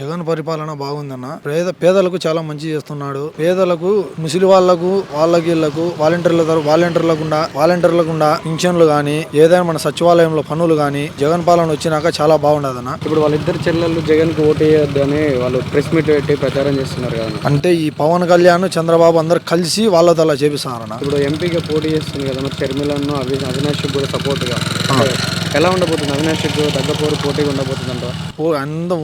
జగన్ పరిపాలన బాగుందన్న. పేద పేదలకు చాలా మంచి చేస్తున్నాడు. పేదలకు ముసలి వాళ్ళకు వాళ్ళకి వీళ్ళకు వాలంటీర్ల వాలంటీర్లకుండా వాలంటీర్లకుండా పింఛన్లు గాని ఏదైనా మన సచివాలయంలో పనులు గాని జగన్ పాలన వచ్చినాక చాలా బాగుండదన్న. ఇప్పుడు వాళ్ళిద్దరు చెల్లెళ్ళు జగన్కు ఓటు వేయొద్దు అని వాళ్ళు ప్రెస్ మీట్ పెట్టి ప్రచారం చేస్తున్నారు కదా అంటే ఈ పవన్ కళ్యాణ్ చంద్రబాబు అందరు కలిసి వాళ్ళతో అలా చేపిస్తున్నారన్న ఇప్పుడు ఎంపీగా పోటీ చేస్తుంది కదా షర్మిలను అవి అవినాష్ కూడా సపోర్ట్గా. ఎలా ఉండబోతుంది? అవినాష్ తగ్గపోరు పోటీగా ఉండబోతుంది అంట ఓ అందం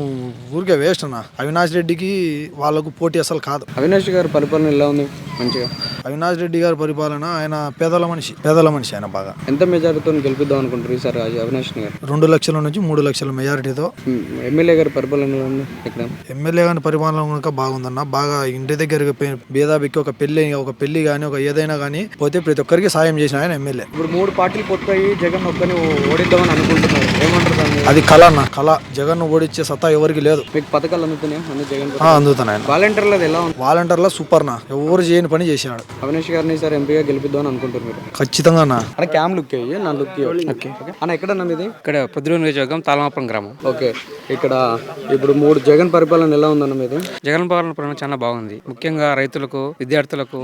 ఊరికే వేస్ట్ అన్న. అవినాష్ రెడ్డికి వాళ్ళకు పోటీ అసలు కాదు. అవినాష్ గారి పరిపాలన ఎలా ఉంది? మంచిగా? అవినాష్ రెడ్డి గారి పరిపాలన ఆయన పేదల మనిషి పేదల మనిషి ఆయన బాగా. ఎంత మెజారిటీతో గెలిపిద్దాం అనుకుంటారు ఈసారి ఆ అవినాష్ గారు? రెండు లక్షల నుంచి మూడు లక్షల మెజారిటీతో. ఎమ్మెల్యే గారి పరిపాలన ఇక్కడ. ఎమ్మెల్యే గాని పరిపాలన కనుక బాగుందన్న బాగా ఇంటి దగ్గరికి పె- బీదాబిక్కి ఒక పెళ్ళి ఒక పెళ్ళి కానీ ఒక ఏదైనా కానీ పోతే ప్రతి ఒక్కరికి సాయం చేసిన ఆయన ఎమ్మెల్యే. ఇప్పుడు మూడు పార్టీలు పొత్తాయి జగన్ ఒక్కని ఓడిద్దామని అనుకుంటున్నారు. ఏమంటారు అది కళ అన్న కళ. జగన్ ఓడిచ్చే సత్తా ఎవరికి లేదు. మీకు పథకాలు అందుతున్నాయి? అన్ని జగన్ ఆ, అందుతాను ఆయన వాలంటీర్లు ఎలా వాలంటీర్లో సూపర్ నా ఎవరు చేయని పని చేసినాడు. అవినాష్ గారిని ఈసారి ఎంపీగా గెలిపిద్దాం అని అనుకుంటారు మీరు. ఖచ్చితంగా అన్న. అన్న క్యామ్ లుక్ అయ్యి నా లుక్ ఓకే అన్న ఎక్కడన్నా మీది? ఇక్కడ పొద్దున నియోజకవర్గం తాళమాపురం గ్రామం. ఓకే ఇక్కడ ఇప్పుడు మూడు జగన్ పరిపాలన ఎలా ఉందన్న మీది? జగన్ పాలన పాలన చాలా బాగుంది. ముఖ్యంగా రైతులకు విద్యార్థులకు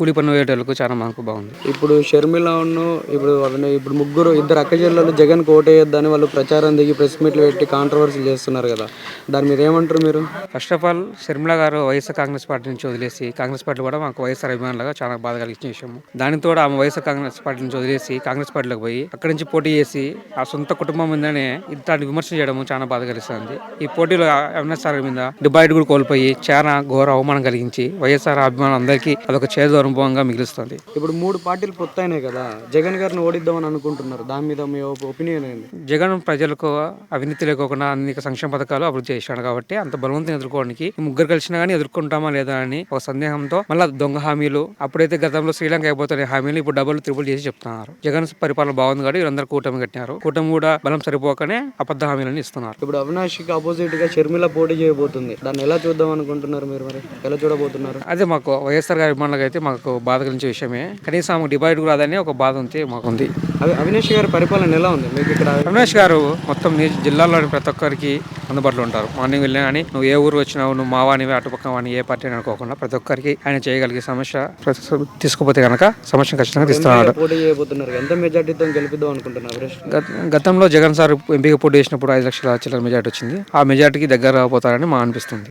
కూలి పన్ను వేయటోళ్ళకు చాలా మాకు బాగుంది. ఇప్పుడు షర్మిల ఉన్ను ఇప్పుడు ఇప్పుడు ముగ్గురు ఇద్దరు అక్క చెల్లెలు జగన్ ఓటేయొద్దని వాళ్ళు ప్రచారం దిగి ప్రెస్ మీట్లు పెట్టి కాంట్రవర్సీ చేస్తున్నారు కదా. దాని మీద ఏమంటారు మీరు? ఫస్ట్ ఆఫ్ ఆల్ షర్మిల గారు వైఎస్ఆర్ కాంగ్రెస్ పార్టీ నుంచి వదిలేసి కాంగ్రెస్ పార్టీ కూడా మాకు వైఎస్ఆర్ అభిమానులుగా చాలా బాధ కలిగించిన విషయం దానితో ఆమె వైఎస్ఆర్ కాంగ్రెస్ పార్టీ నుంచి వదిలేసి కాంగ్రెస్ పార్టీలోకి పోయి అక్కడి నుంచి పోటీ చేసి ఆ సొంత కుటుంబం మీదనే ఇట్లాంటి విమర్శ చేయడం చాలా బాధ కలిగిస్తుంది. ఈ పోటీలో సార్ మీద డిబైట్ కూడా కోల్పోయి చాలా ఘోర అవమానం కలిగించి వైఎస్ఆర్ అభిమానులు అందరికీ అదొక చేదు అనుభవంగా మిగులుస్తుంది. ఇప్పుడు మూడు పార్టీలు పొత్తైనాయి కదా జగన్ గారిని ఓడిద్దామని అనుకుంటున్నారు. దాని మీద మీ ఒపీనియన్ ఏంది? జగన్ ప్రజలకు అవినీతి లేకోకుండా అనేక సంక్షేమ పథకాలు అభివృద్ధి చేశాడు కాబట్టి అంత బలవంతం ఎదుర్కోవడానికి ముగ్గురు కలిసినా కానీ ఎదుర్కొంటామా లేదా అని ఒక సందేహంతో మళ్ళీ దొంగ హామీలు అప్పుడైతే గతంలో శ్రీలంక అయిపోతున్న హామీలు ఇప్పుడు డబుల్ త్రిపుల్ చేసి చెప్తున్నారు. జగన్ పరిపాలన బాగుంది కాబట్టి వీళ్ళందరూ కూటమి కట్టినారు. కూటమి కూడా బలం సరిపోకనే అబద్ధ హామీలను ఇస్తున్నారు. ఇప్పుడు అవినాష్కి ఆపోజిట్గా షర్మిల పోటీ చేయబోతుంది. దాన్ని ఎలా చూద్దాం అనుకుంటున్నారు మీరు మరి? ఎలా చూడబోతున్నారు? అదే మాకు వైఎస్ఆర్ గారి అభిమానులకు అయితే మాకు బాధ కలిగించే విషయమే. కనీసం డిబైట్ కూడా రాదని ఒక బాధ ఉంది మాకుంది. అవినాష్ గారి పరిపాలన ఎలా ఉంది? మీకు ఇక్కడ రమేష్ గారు మొత్తం జిల్లాలోని ప్రతి ఒక్కరికి అందుబాటులో ఉంటారు. మార్నింగ్ వెళ్ళినా కానీ నువ్వు ఏ ఊరు వచ్చినావు నువ్వు మావానివి అటుపక్క వాని ఏ పార్టీ అని అనుకోకుండా ప్రతి ఒక్కరికి ఆయన చేయగలిగే సమస్య తీసుకుపోతే కనుక సమస్యను ఖచ్చితంగా చేయబోతున్నారు. ఎంత మెజార్టీతో గెలిపిద్దాం అనుకుంటున్నారు అవినాష్ గత- గతంలో జగన్ సార్ ఎంపీగా పోటీ చేసినప్పుడు ఐదు లక్షల చిల్లర మెజార్టీ వచ్చింది. ఆ మెజార్టీకి దగ్గర పోతారని మా అనిపిస్తుంది.